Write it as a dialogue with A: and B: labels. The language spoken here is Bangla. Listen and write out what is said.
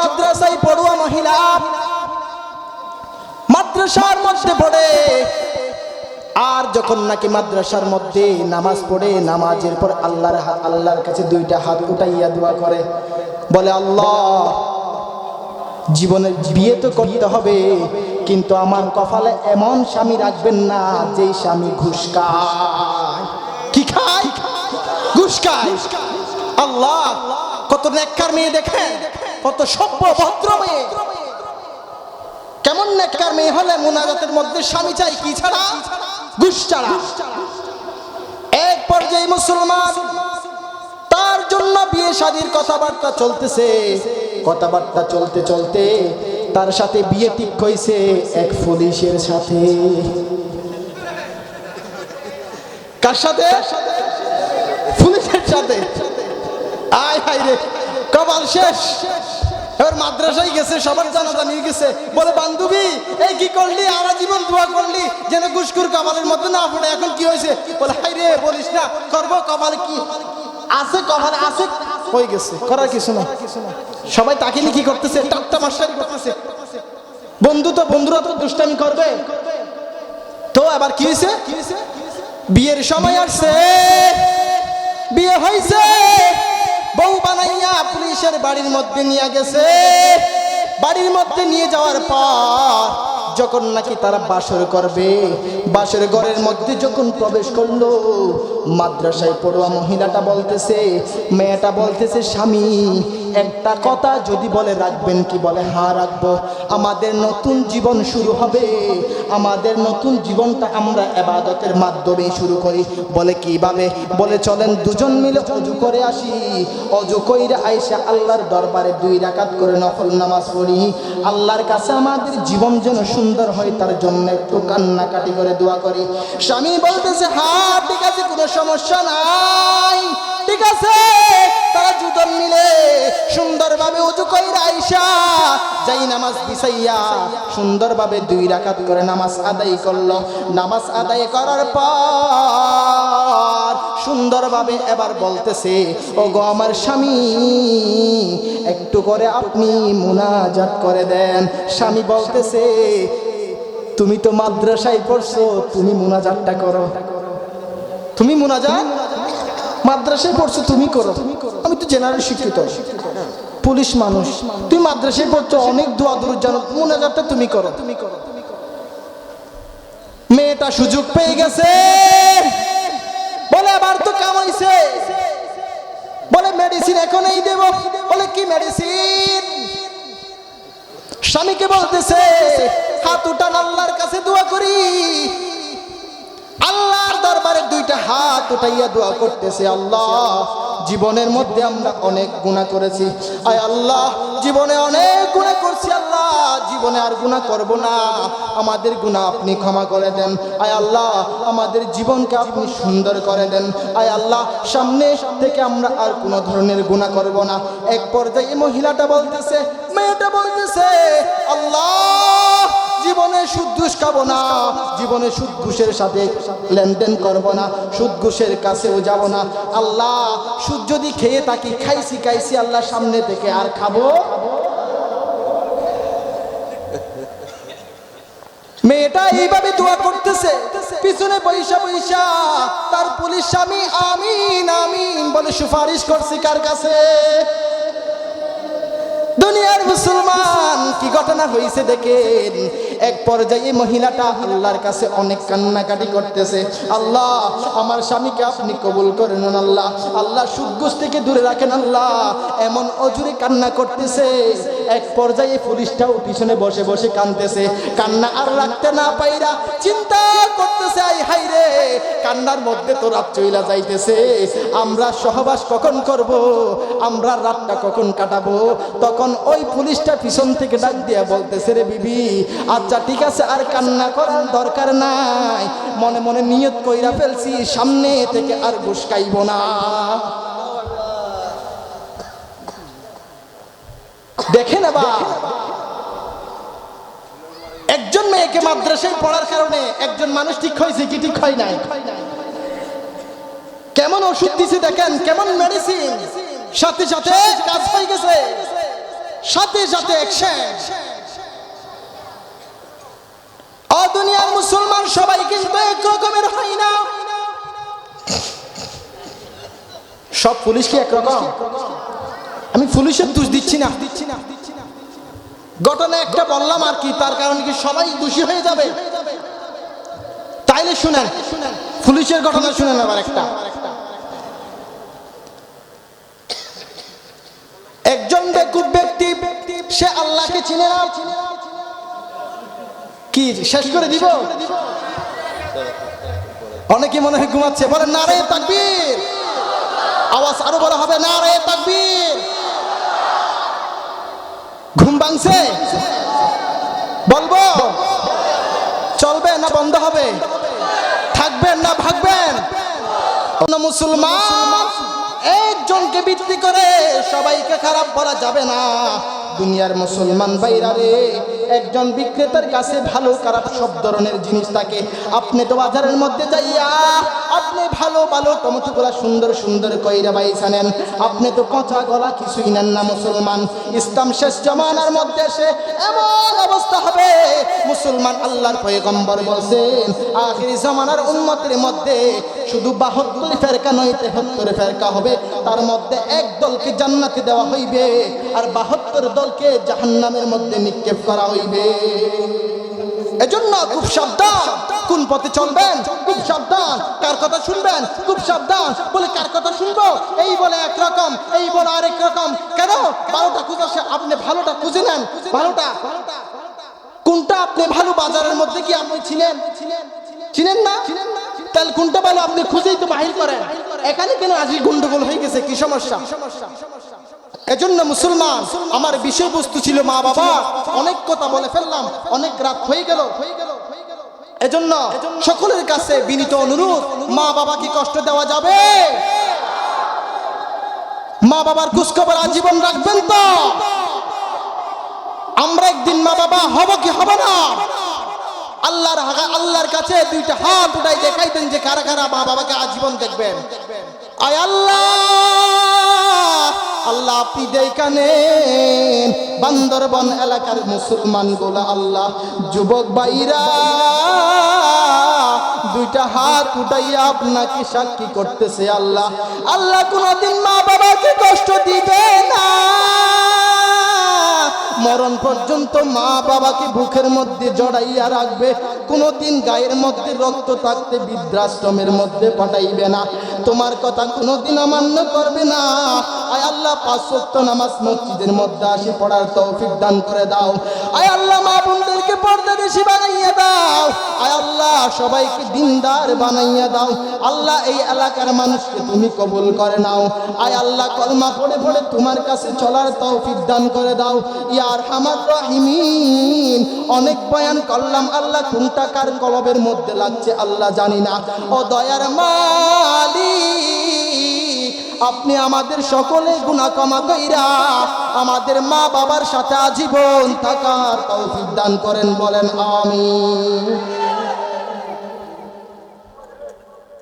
A: মাদ্রাসায় পড়ুয়া মহিলা। মাদ্রাসার মধ্যে পড়ে। আর যখন নাকি মাদ্রাসার মধ্যে নামাজ পড়ে, নামাজের পর আল্লাহর আল্লাহর কাছে দুইটা হাত উঠাইয়া দোয়া করে। বলে, আল্লাহ, জীবনের বিয়ে তো করতে হবে, কিন্তু আমার কপালে এমন স্বামী রাখবেন না, যেই স্বামী ঘুষ কি খায়? ঘুষ আল্লাহ, কত নেককার মেয়ে দেখেন। কত সভ্য ভদ্র মেয়ে। কেমন নেককার মেয়ে হলে মুনাজাতের মধ্যে স্বামী চাই কি ছাড়া? ঘুষ ছাড়া। এক পর্যায়ে মুসলমান, তার জন্য বিয়ে শাদীর কথাবার্তা চলতেছে। কথাবার্তা চলতে চলতে তার সাথে বিয়ে ঠিক হয়েছে এক পুলিশের সাথে। কার সাথে? পুলিশের সাথে। আয় হায় রে, কপাল শেষ। এবার মাদ্রাসায় গেছে, সবার জানাজা নিয়ে গেছে। বলে, বান্ধবী, এই কি করলি? আরা জীবন দোয়া করলি, যেন গুসকুর কপালের মধ্যে না পড়ে। এখন কি হয়েছে? বলে হাই রে, বলিস না, করব কপালে কি? আছে কপালে, আছে হয়ে গেছে, করার কিছু না সবাই তাকে নিয়ে কি করতেছে? টাট্টা মাস্টারি করতেছে। বন্ধু তো, বন্ধুরা তো দুষ্টামি করবে। তো আবার কি হয়েছে? বিয়ের সময় আসছে। বিয়ে হয়েছে। বউ বানাইয়া পুলিশের বাড়ির মধ্যে নিয়ে গেছে। বাড়ির মধ্যে নিয়ে যাওয়ার পর যখন নাকি তারা বাসর করবে, বাসর ঘরের মধ্যে যখন প্রবেশ করল, মাদ্রাসায় পড়ুয়া মহিলাটা বলতেছে, মেয়েটা বলতেছে, স্বামী একটা কথা যদি বলে রাখবেন কি বলে? হা, রাখব। আমাদের নতুন জীবন শুরু হবে। আমাদের নতুন জীবনটা আমরা এবাদতের মাধ্যমে শুরু করি। বলে কীভাবে? বলে, চলেন দুজন মিলে অজু করে আসি। অজু কইরা আইসা আল্লাহর দরবারে দুই রাকাত করে নফল নামাজ পড়ি। আল্লাহর কাছে আমাদের জীবন যেন সুন্দর হয়, তার জন্য একটু কান্নাকাটি করে দোয়া করি। স্বামী বলতেছে, হা, ঠিক আছে, কোনো সমস্যা নাই। ঠিক আছে দুজন মিলে সুন্দরভাবে উজু কইরা আইসা, যাই নামাজ বিছাইয়া সুন্দরভাবে দুই রাকাত করে নামাজ আদায় করল। নামাজ আদায় করার পর সুন্দরভাবে এবার বলতেছে ও গো আমার স্বামী, একটু করে আপনি মুনাজাত করে দেন। স্বামী বলতেছে, তুমি তো মাদ্রাসায় পড়ছো, তুমি মুনাজাতটা করো। তুমি মুনাজাত? মাদ্রাসায় পড়ছো, তুমি করো। আমি তো জেনারেল শিক্ষিত। পুলিশ মানুষ। তুমি মাদ্রাসায় পড়ছো, অনেক দোয়া দূর জানো মুনাজাতটা তুমি করো তুমি করো? মেয়েটা সুযোগ পেয়ে গেছে। বলে, আবার তো কামাইছে। বলে মেডিসিন এখনই দেব। বলে, কি মেডিসিন স্বামীকে বলতেছে, হাত উঠান, আল্লাহর কাছে দোয়া করি। আল্লাহর দরবারে দুইটা হাত উঠাইয়া দোয়া করতেছে, আল্লাহ, জীবনের মধ্যে আমরা অনেক গুণা করেছি। আয় আল্লাহ, জীবনে অনেক গুণা করছি, আল্লাহ, জীবনে আর গুণা করব না। আমাদের গুণা আপনি ক্ষমা করে দেন। আয় আল্লাহ, আমাদের জীবনকে আপনি সুন্দর করে দেন। আয় আল্লাহ, সামনে থেকে আমরা আর কোনো ধরনের গুণা করব না। এক পর্যায়ে মহিলাটা বলতেছে, মেয়েটা বলতেছে, আল্লাহ জীবনে সুদ ঘুষ খাব না। জীবনে সুদ ঘুষের সাথে লেনদেন করব না। সুদ ঘুষের কাছেও যাব না। আল্লাহ, সুদ যদি খেয়ে থাকি, খাইছি খাইছি, আল্লাহ সামনে থেকে আর খাব? মেয়েটা এইভাবে দোয়া করতেছে। পিছনে পয়সা পয়সা তার পুলিশ স্বামী, আমিন আমিন বলে সুপারিশ করছি কার কাছে? দুনিয়ার মুসলমান। কি ঘটনা হয়েছে দেখেন? এক পর্যায়ে মহিলাটা আল্লাহর কাছে অনেক কান্নাকাটি করতেছে। আল্লাহ, আমার স্বামীকে আপনি কবুল করে নেন আল্লাহ। আল্লাহ সুদগুস থেকে দূরে রাখেন আল্লাহ। এমন অজুরে কান্না করতেছে। এক পর্যায়ে পুলিশটাও পিছনে বসে বসে কানতেছে কান্না আর রাখতে না পাইরা চিন্তা করতেছে, আই হাই রে, কান্নার মধ্যে তো রাত চইলা যাইতেছে। আমরা সহবাস কখন করব? আমরা রাতটা কখন কাটাবো? তখন ওই পুলিশটা পিছন থেকে ডাক দিয়া বলতেছে রে বিবি আচ্ছা ঠিক আছে, আর কান্না করার দরকার নাই। মনে মনে নিয়ত কইরা ফেলছি, সামনে থেকে আর ঘুষকাইব না। দেখে নেবা একজন মেয়েকে মাদ্রাসায় পড়ার কারণে একজন মানুষ ঠিক হয়েছে কি ঠিক হয় নাই? কেমন ওষুধ দিছে দেখেন, কেমন মেডিসিন সাথে সাথে কাজ পাই গেছে। সাথে সাথে ও দুনিয়ার মুসলমান সবাই কিন্তু এক রকমের হয় না। সব পুলিশ কি একরকম আমি পুলিশের দোষ দিচ্ছি না দিচ্ছি না। ঘটনা একটা বললাম আর কি, তার কারণে কি সবাই দোষী হয়ে যাবে? তাইলে শুনেন, পুলিশের ঘটনা শুনেন আবার একটা। সে আল্লাহকে চিনে না কি, শেষ করে দিব? অনেকে মনে হয় ঘুমাচ্ছে, বলে না রে তাকবীর। আওয়াজ আরও বড় হবে না রে তাকবীর। ঘুম ভাঙছে? বলব? চলবে না বন্ধ হবে? থাকবেন না ভাগবেন? মুসলমান, একজনকে ভিত্তি করে সবাইকে খারাপ বলা যাবে না। দুনিয়ার মুসলমান বাইরা রে, একজন বিক্রেতার কাছে ভালো খারাপ সব ধরনের জিনিস থাকে। আপনি তো বাজারের মধ্যে যাইয়া আপনি ভালো ভালো টমেটোগুলা সুন্দর সুন্দর কইরা বাইসা নেন। আপনি তো পচা গলা কিছুই নেন না মুসলমান। ইসলাম শেষ জমানার মধ্যে এসে এমন অবস্থা হবে। মুসলমান আল্লাহর পয়গম্বর বলছেন, আখির জামানার উন্মতের মধ্যে শুধু বাহাত্তর ফেরকা নয়, তেহাত্তর ফেরকা হবে। তার মধ্যে এক দলকে জান্নাতে দেওয়া হইবে। আর বাহাত্তর দলকে জাহান্নামের মধ্যে নিক্ষেপ করা হইবে। এজন্য খুব সাবধান। কোন পথে চলবেন? খুব সাবধান। কার কথা শুনবেন? খুব সাবধান। বলে, কার কথা শুনব? এই বলে একরকম এই বলে আরেক রকম। কেন? ভালোটা খুঁজে আপনি ভালোটা খুঁজে নেন। ভালোটা। কোনটা আপনি ভালো? বাজারের মধ্যে কি আপনি ছিলেন? চিনেন না? তাহলে কোনটা ভালো? আপনি খুঁজেই তো বাহির করেন। এখানে কেন আজই গন্ডগোল হয়ে গেছে? কি সমস্যা সমস্যা? এজন্য মুসলমান, আমার বিষয়বস্তু ছিল মা বাবা। অনেক কথা বলে ফেললাম, অনেক রাত হয়ে গেল। এজন্য সকলের কাছে বিনীত অনুরোধ, মা বাবাকে কষ্ট দেওয়া যাবে। মা বাবার কুসখবর আজীবন রাখবেন তো। আমরা একদিন মা বাবা হব কি হব না? আল্লাহর আল্লাহর কাছে দুইটা হাত উঠাই দেখাইতেন যে কারা কারা মা বাবাকে আজীবন দেখবেন। আয় আল্লাহ! আল্লাহ আপনি দেখানে। বান্দরবন এলাকার মুসলমান গোলা আল্লাহ, যুবক বাইরা দুইটা হাত উঠাইয়া আপনাকে সাক্ষী করতেছে আল্লাহ। আল্লাহ কোনদিন মা বাবাকে কষ্ট দিবে না। মরণ পর্যন্ত মা বাবাকে বুকের মধ্যে জড়াইয়া রাখবে। কোনোদিন গায়ের মধ্যে রক্ত থাকতে বৃদ্ধাশ্রমের মধ্যে পাঠাইবে না। তোমার কথা কোনোদিন অমান্য করবে না। আয় আল্লাহ, পাঁচ ওয়াক্ত নামাজ মসজিদের মধ্যে আসি, পড়ার তৌফিক দান করে দাও। আয় আল্লাহ, মা বোনদেরকে পর্দা বেশি বানাইয়া দাও। আয় আল্লাহ, সবাইকে দিনদার বানাইয়া দাও। আল্লাহ, এই এলাকার মানুষকে তুমি কবুল করে নাও। আয় আল্লাহ, কলমা পড়ে পড়ে তোমার কাছে চলার তৌফিক দান করে দাও। ইয়ার হামার রহিমিন। অনেক বয়ান করলাম, আল্লাহ কোনটা কার কলবের মধ্যে লাগছে আল্লাহ জানি না। ও দয়ার মালিক, আপনি আমাদের সকলে গুণা কমা কইরা আমাদের মা বাবার সাথে আজীবন থাকার তৌফিক দান করেন, বলেন আমিন।